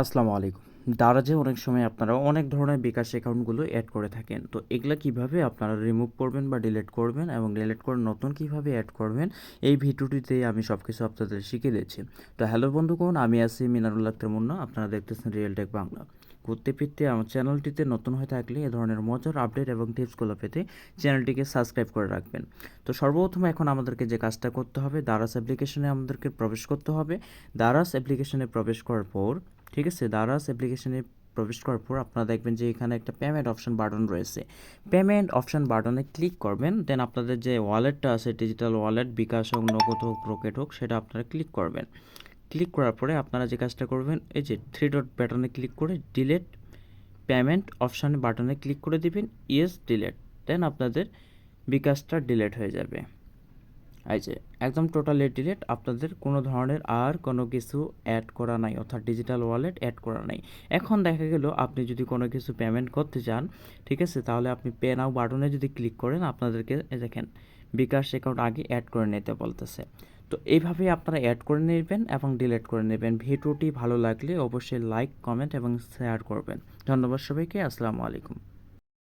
আসসালামু আলাইকুম। দারাজে অনেক সময় আপনারা অনেক ধরনের বিকাশ অ্যাকাউন্টগুলো অ্যাড করে থাকেন, তো এগুলা কীভাবে আপনারা রিমুভ করবেন বা ডিলিট করবেন এবং ডিলিট করে নতুন কীভাবে অ্যাড করবেন, এই ভিডিওটিতে আমি সব কিছু আপনাদের শিখিয়ে দিচ্ছি। তো হ্যালো বন্ধুগণ, আমি আছি মিনারুল আক্তার মুন্না, আপনারা দেখতেছেন রিয়েল টেক বাংলা ঘুরতে ফিরতে আমার চ্যানেলটিতে নতুন হয়ে থাকলে এ ধরনের মজার আপডেট এবং টিপসগুলো পেতে চ্যানেলটিকে সাবস্ক্রাইব করে রাখবেন। তো সর্বপ্রথম এখন আমাদেরকে যে কাজটা করতে হবে দারাস অ্যাপ্লিকেশনে আমাদেরকে প্রবেশ করতে হবে। দারাস অ্যাপ্লিকেশনে প্রবেশ করার পর ঠিক আছে? দারাস অ্যাপ্লিকেশনে প্রবেশ করার পর আপনারা দেখবেন যে এখানে একটা পেমেন্ট অপশন বাটন রয়েছে। পেমেন্ট অপশন বাটনে ক্লিক করবেন দেন আপনাদের যে ওয়ালেটটা আছে ডিজিটাল ওয়ালেট বিকাশ হোক, নগদ হোক রকেট হোক, সেটা আপনারা ক্লিক করবেন। ক্লিক করার পরে আপনারা যে কাজটা করবেন, এই যে থ্রি ডট বাটনে ক্লিক করে ডিলেট পেমেন্ট অপশান বাটনে ক্লিক করে দিবেন ইয়েস ডিলেট দেন আপনাদের বিকাশটা ডিলেট হয়ে যাবে। এই যে, একদম টোটালি ডিলেট আপনাদের কোনো ধরনের আর কোনো কিছু অ্যাড করা নাই, অর্থাৎ ডিজিটাল ওয়ালেট অ্যাড করা নাই। এখন দেখা গেল, আপনি যদি কোনো কিছু পেমেন্ট করতে চান, ঠিক আছে, তাহলে আপনি পে নাও বাটনে যদি ক্লিক করেন, আপনাদেরকে দেখেন, বিকাশ অ্যাকাউন্ট আগে অ্যাড করে নিতে বলতেছে। তো এইভাবেই আপনারা অ্যাড করে নেবেন এবং ডিলিট করে নেবেন। ভিডিওটি ভালো লাগলে অবশ্যই লাইক কমেন্ট এবং শেয়ার করবেন। ধন্যবাদ সবাইকে, আসসালামু আলাইকুম।